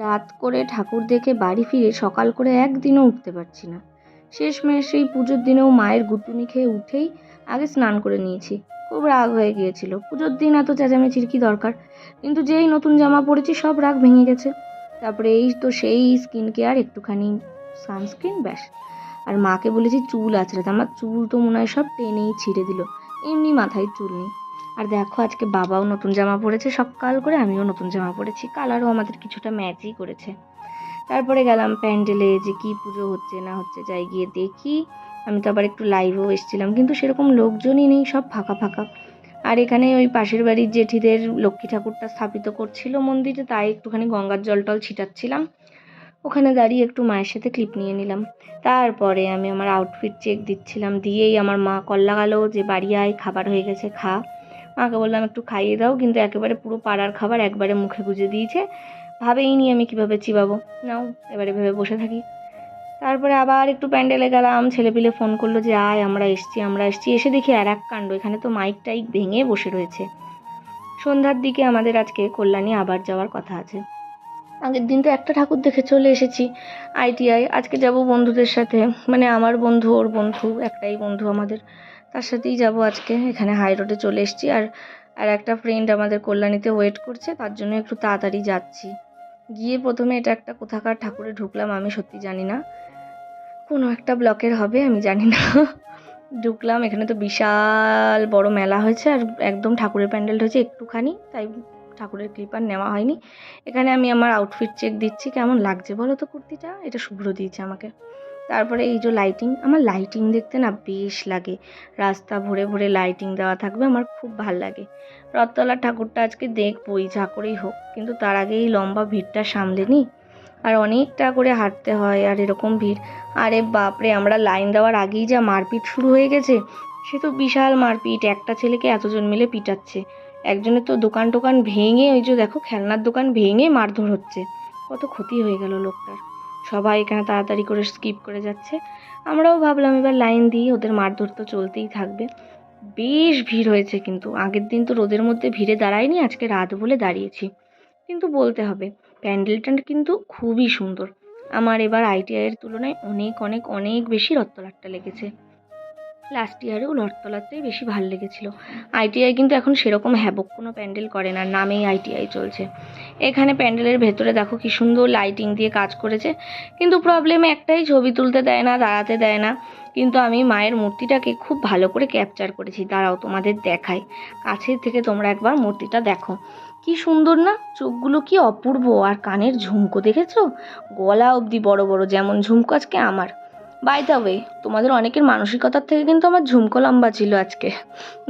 রাত করে ঠাকুর দেখে বাড়ি ফিরে সকাল করে একদিনও উঠতে পারছি না। শেষমেশ সেই পুজোর দিনেও মায়ের গুতুনি খেয়ে উঠেই আগে স্নান করে নিয়েছি। খুব রাগ হয়ে গিয়েছিল। পুজোর দিন এত চেঁচামেচির কি দরকার? কিন্তু যেই নতুন জামা পরেছি সব রাগ ভেঙে গেছে। তারপরে এই তো সেই স্কিন কেয়ার একটুখানি সানস্ক্রিন ব্যাস। আর মাকে বলেছি চুল আছড়াতে আমার চুল তো মনে হয় সব টেনেই ছিঁড়ে দিল। এমনি মাথায় চুল নেই। আর দেখো, আজকে বাবাও নতুন জামা পরেছে সকাল করে, আমিও নতুন জামা পরেছি। কালারও আমাদের কিছুটা ম্যাচই করেছে। তারপরে গেলাম প্যান্ডেলে যে কি পুজো হচ্ছে না হচ্ছে, যাই গিয়ে দেখি। আমি তো আবার একটু লাইভেও এসেছিলাম, কিন্তু সেরকম লোকজনই নেই, সব ফাঁকা ফাঁকা। আর এখানে ওই পাশের বাড়ির জেঠিদের লক্ষ্মী ঠাকুরটা স্থাপিত করছিল মন্দিরে, তাই একটুখানি গঙ্গার জল টল ছিটাচ্ছিলাম। ওখানে দাঁড়িয়ে একটু মায়ের সাথে ক্লিপ নিয়ে নিলাম। তারপরে আমি আমার আউটফিট চেক দিচ্ছিলাম, দিয়েই আমার মা কল লাগালো যে, বাড়ি আয়, খাবার হয়ে গেছে, খা। মাকে বললাম, একটু খাইয়ে দাও। কিন্তু একেবারে পুরো পাড়ার খাবার একবারে মুখে গুজে দিয়েছে। ভাবেই নি আমি কীভাবে চিবাবো। নাও, এবারে ভেবে বসে থাকি। তারপরে আবার একটু প্যান্ডেলে গেলাম। ছেলেপিলে ফোন করল যে, আয়, আমরা এসছি আমরা এসছি। এসে দেখি আর এক কাণ্ড, এখানে তো মাইক টাইক ভেঙে বসে রয়েছে। সন্ধ্যার দিকে আমাদের আজকে কল্যাণী আবার যাওয়ার কথা আছে। আগের দিন তো একটা ঠাকুর দেখে চলে এসেছি আইটিআই আজকে যাব বন্ধুদের সাথে। মানে আমার বন্ধু, ওর বন্ধু, একটাই বন্ধু আমাদের। তার সাথেই যাব আজকে। এখানে হাই রোডে চলে এসেছি আর আর একটা ফ্রেন্ড আমাদের কল্যাণীতে ওয়েট করছে, তার জন্য একটু তাড়াতাড়ি যাচ্ছি। গিয়ে প্রথমে এটা একটা কোথাকার ঠাকুরে ঢুকলাম, আমি সত্যি জানি না। কোনো একটা ব্লকের হবে, আমি জানি না। ঢুকলাম, এখানে তো বিশাল বড় মেলা হয়েছে আর একদম ঠাকুরের প্যান্ডেলটা হয়েছে একটুখানি, তাই ঠাকুরের ক্লিপ আর নেওয়া হয়নি। এখানে আমি আমার আউটফিট চেক দিচ্ছি, কেমন লাগছে বলো তো কুর্তিটা? এটা শুভ্র দিয়েছে আমাকে। তারপরে এই যে লাইটিং আমার লাইটিং দেখতে না বেশ লাগে। রাস্তা ভরে ভরে লাইটিং দেওয়া থাকবে, আমার খুব ভালো লাগে। রথতলার ঠাকুরটা আজকে দেখবই, যা করেই হোক। কিন্তু তার আগে এই লম্বা ভিড়টা সামলে নিই। আর অনেকটা করে হাঁটতে হয়, আর এরকম ভিড়। আরে বাপরে, আমরা লাইন দেওয়ার আগেই যা মারপিট শুরু হয়ে গেছে, সে তো বিশাল মারপিট। একটা ছেলেকে এতজন মিলে পিটাচ্ছে। একজনের তো দোকান টোকান ভেঙে, ওই যে দেখো, খেলনার দোকান ভেঙে মারধর হচ্ছে। কত ক্ষতি হয়ে গেল লোকটার। সবাই এখানে তাড়াতাড়ি করে স্কিপ করে যাচ্ছে। আমরাও ভাবলাম এবার লাইন দিয়ে ওদের মারধর তো চলতেই থাকবে। বেশ ভিড় হয়েছে কিন্তু, আগের দিন তো রোদের মধ্যে ভিড়ে দাঁড়ায়নি, আজকে রাত বলে দাঁড়িয়েছি। কিন্তু বলতে হবে প্যান্ডেলটা কিন্তু খুবই সুন্দর। আমার এবার আইটিআইয়ের তুলনায় অনেক অনেক অনেক বেশি রত্তলাটটা লেগেছে। লাস্ট ইয়ারেও রথতলাতেই বেশি ভালো লেগেছিল। আইটিআই কিন্তু এখন সেরকম হ্যাবক কোনো প্যান্ডেল করে না, নামেই আইটিআই চলছে। এখানে প্যান্ডেলের ভেতরে দেখো কি সুন্দর লাইটিং দিয়ে কাজ করেছে, কিন্তু প্রবলেম একটাই ছবি তুলতে দেয় না, দাঁড়াতে দেয় না। কিন্তু আমি মায়ের মূর্তিটাকে খুব ভালো করে ক্যাপচার করেছি। দাঁড়াও তোমাদের দেখাই। কাছের থেকে তোমরা একবার মূর্তিটা দেখো। কি সুন্দর না? চোখগুলো কি অপূর্ব। আর কানের ঝুমকো দেখেছ? গলা অবধি বড় বড়, যেমন ঝুমকো আজকে আমার। বাই দ্য ওয়ে তোমাদের অনেকের মানসিকতার থেকে কিন্তু আমার ঝুমকো লম্বা ছিল আজকে।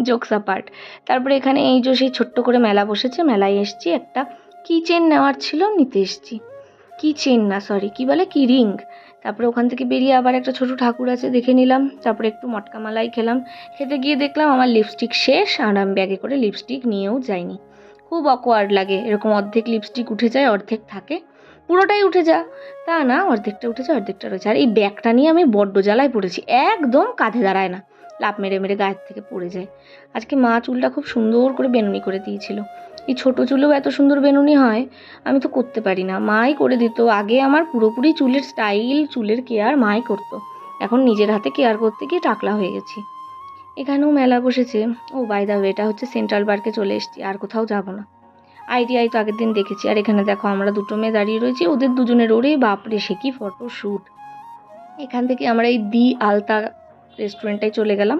জোকস পার্ট তারপরে এখানে এই যে সেই ছোট্ট করে মেলা বসেছে, মেলায় এসছি, একটা কি চেন নেওয়ার ছিল, নিতে এসছি। কি চেন না সরি কি বলে? কি রিং তারপরে ওখান থেকে বেরিয়ে আবার একটা ছোট ঠাকুর আছে, দেখে নিলাম। তারপরে একটু মটকা মালাই খেলাম। খেতে গিয়ে দেখলাম আমার লিপস্টিক শেষ, আর আমি ব্যাগে করে লিপস্টিক নিয়েও যাইনি। খুব অকওয়ার্ড লাগে, এরকম অর্ধেক লিপস্টিক উঠে যায়, অর্ধেক থাকে। পুরোটাই উঠে যা। তা না, অর্ধেকটা উঠেছে, অর্ধেকটা রয়েছে। আর এই ব্যাগটা নিয়ে আমি বড্ড জ্বালায় পড়েছি। একদম কাঁধে দাঁড়ায় না। লাভ মেরে মেরে গায়ের থেকে পড়ে যায়। আজকে মা চুলটা খুব সুন্দর করে বেনুনি করে দিয়েছিল। এই ছোটো চুলেও এত সুন্দর বেনুনি হয়, আমি তো করতে পারি না। মাই করে দিত। আগে আমার পুরোপুরি চুলের স্টাইল, চুলের কেয়ার মাই করতো। এখন নিজের হাতে কেয়ার করতে গিয়ে টাকলা হয়ে গেছি। এখানেও মেলা বসেছে। ও বাই দা এটা হচ্ছে সেন্ট্রাল পার্কে চলে এসেছি। আর কোথাও যাব না। আইটিআই তো আগের দিন দেখেছি। আর এখানে দেখো, আমরা দুটো মেয়ে দাঁড়িয়ে রয়েছি। ওদের দুজনের, ওরে বাপরে, সে কি ফটো শ্যুট এখান থেকে আমরা এই দি আলতা রেস্টুরেন্টটায় চলে গেলাম,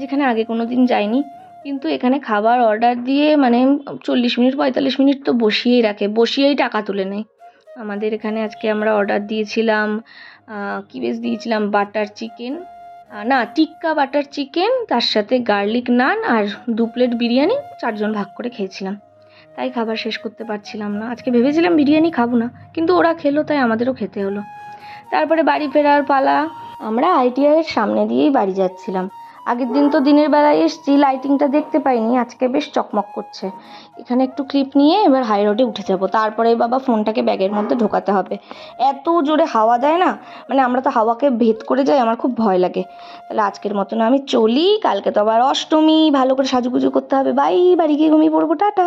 যেখানে আগে কোনো দিন যাইনি। কিন্তু এখানে খাবার অর্ডার দিয়ে মানে চল্লিশ মিনিট, পঁয়তাল্লিশ মিনিট তো বসিয়েই রাখে, বসিয়েই টাকা তুলে নেয়। আমাদের এখানে আজকে আমরা অর্ডার দিয়েছিলাম কী বেশ দিয়েছিলাম বাটার চিকেন না, টিক্কা বাটার চিকেন তার সাথে গার্লিক নান আর দু প্লেট বিরিয়ানি, চারজন ভাগ করে খেয়েছিলাম। তাই খাবার শেষ করতে পারছিলাম না। আজকে ভেবেছিলাম বিরিয়ানি খাব না, কিন্তু ওরা খেলো, তাই আমাদেরও খেতে হলো। তারপরে বাড়ি ফেরার পালা, আমরা আইটিআইয়ের সামনে দিয়েই বাড়ি যাচ্ছিলাম। আগের দিন তো দিনের বেলায় এসছি লাইটিংটা দেখতে পাইনি, আজকে বেশ চকমক করছে। এখানে একটু ক্লিপ নিয়ে এবার হাই রোডে উঠে যাব। তারপরে বাবা ফোনটাকে ব্যাগের মধ্যে ঢোকাতে হবে। এত জোরে হাওয়া দেয় না মানে আমরা তো হাওয়াকে ভেদ করে যাই, আমার খুব ভয় লাগে। তাহলে আজকের মতন আমি চলি, কালকে তো আবার অষ্টমী, ভালো করে সাজুগুজু করতে হবে। বাই বাড়ি গিয়ে ঘুমিয়ে পড়ব, টাটা।